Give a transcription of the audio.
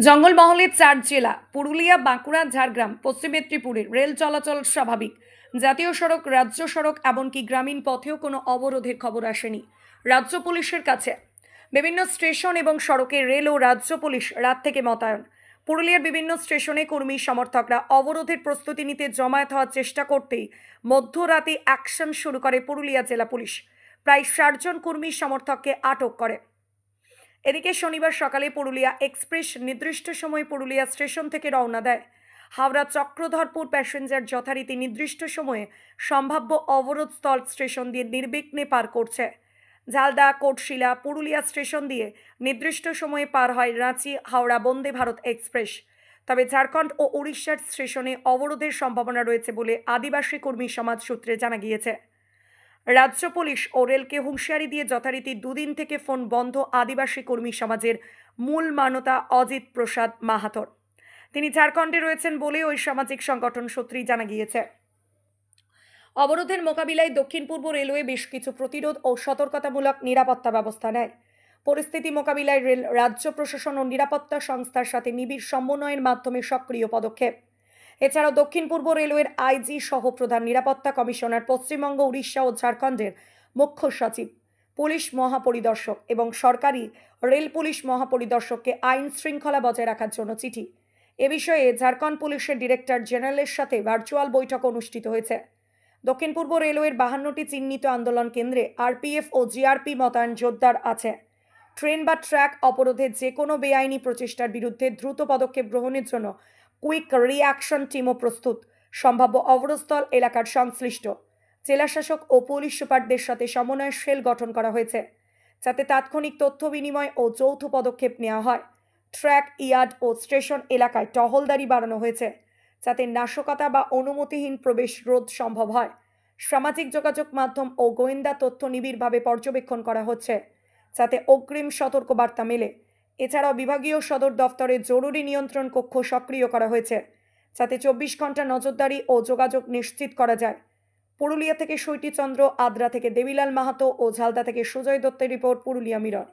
জঙ্গলমহলের চার জেলা, পুরুলিয়া, বাঁকুড়া, ঝাড়গ্রাম, পশ্চিম মেদিনীপুরের রেল চলাচল স্বাভাবিক। জাতীয় সড়ক, রাজ্য সড়ক, এমনকি গ্রামীণ পথেও কোনো অবরোধের খবর আসেনি। রাজ্য পুলিশের কাছে। বিভিন্ন স্টেশন এবং সড়কে রেল ও রাজ্য পুলিশ রাত থেকে মোতায়েন। পুরুলিয়ার বিভিন্ন স্টেশনে কর্মী, সমর্থকরা অবরোধের প্রস্তুতি নিতে জমায়েত হওয়ার চেষ্টা করতেই মধ্যরাতে অ্যাকশন শুরু করে পুরুলিয়া জেলা পুলিশ। প্রায় ষাটজন কর্মী, সমর্থককে আটক করে। এদিকে শনিবার সকালে পুরুলিয়া এক্সপ্রেস নির্দিষ্ট সময়ে পুরুলিয়া স্টেশন থেকে রওনা দেয়। হাওড়া চক্রধরপুর প্যাসেঞ্জার যথারীতি নির্দিষ্ট সময়ে সম্ভাব্য অবরোধ স্থল স্টেশন দিয়ে নির্বিঘ্নে পার করছে। ঝালদা, কোটশিলা, পুরুলিয়া স্টেশন দিয়ে নির্দিষ্ট সময়ে পার হয় রাঁচি, হাওড়া, বন্দে ভারত এক্সপ্রেস। তবে ঝাড়খণ্ড ও উড়িষ্যার স্টেশনে অবরোধের সম্ভাবনা রয়েছে বলে আদিবাসী কর্মী সমাজ সূত্রে জানা গিয়েছে। রাজ্য পুলিশ ও রেলকে হুঁশিয়ারি দিয়ে যথারীতি দুদিন থেকে ফোন বন্ধ আদিবাসী কর্মী সমাজের মূল মানতা অজিত প্রসাদ মাহাতর। তিনি ঝাড়খণ্ডে রয়েছেন বলে ওই সামাজিক সংগঠন সূত্রেই জানা গিয়েছে। অবরোধের মোকাবিলায় দক্ষিণ পূর্ব রেলওয়ে বেশ কিছু প্রতিরোধ ও সতর্কতামূলক নিরাপত্তা ব্যবস্থা নেয়। পরিস্থিতি মোকাবিলায় রেল রাজ্য প্রশাসন ও নিরাপত্তা সংস্থার সাথে নিবিড় সমন্বয়ের মাধ্যমে সক্রিয় পদক্ষেপ। এছাড়াও দক্ষিণ পূর্ব রেলওয়ের আইজি সহ প্রধান নিরাপত্তা কমিশনার পশ্চিমবঙ্গ, উড়িষ্যা ও ঝাড়খণ্ডের মুখ্য সচিব, পুলিশ মহাপরিদর্শক এবং সরকারি রেল পুলিশ মহাপরিদর্শককে আইন শৃঙ্খলা বজায় রাখার জন্য চিঠি। এ বিষয়ে ঝাড়খণ্ড পুলিশের ডিরেক্টর জেনারেলের সাথে ভার্চুয়াল বৈঠক অনুষ্ঠিত হয়েছে। দক্ষিণ পূর্ব রেলওয়ের বাহান্নটি চিহ্নিত আন্দোলন কেন্দ্রে আরপিএফ ও জিআরপি মোতায়েন জোরদার আছে। ট্রেন বা ট্র্যাক অবরোধে যে কোনো বেআইনি প্রচেষ্টার বিরুদ্ধে দ্রুত পদক্ষেপ গ্রহণের জন্য কুইক রিয়াকশন টিমও প্রস্তুত। সম্ভাব্য অবরোধস্থল এলাকার সংশ্লিষ্ট। জেলাশাসক ও পুলিশ সুপারদের সাথে সমন্বয় সেল গঠন করা হয়েছে, যাতে তাৎক্ষণিক তথ্য বিনিময় ও যৌথ পদক্ষেপ নেওয়া হয়। ট্র্যাক, ইয়ার্ড ও স্টেশন এলাকায় টহলদারি বাড়ানো হয়েছে, যাতে নাশকতা বা অনুমতিহীন প্রবেশ রোধ সম্ভব হয়। সামাজিক যোগাযোগ মাধ্যম ও গোয়েন্দা তথ্য নিবিড়ভাবে পর্যবেক্ষণ করা হচ্ছে, যাতে অগ্রিম সতর্কবার্তা মেলে। এছাড়াও বিভাগীয় সদর দফতরে জরুরি নিয়ন্ত্রণ কক্ষ সক্রিয় করা হয়েছে, যাতে চব্বিশ ঘণ্টা নজরদারি ও যোগাযোগ নিশ্চিত করা যায়। পুরুলিয়া থেকে শৈতীচন্দ্র আদ্রা থেকে দেবীলাল মাহাতো ও ঝালদা থেকে সুজয় দত্তের রিপোর্ট, পুরুলিয়া মিরর।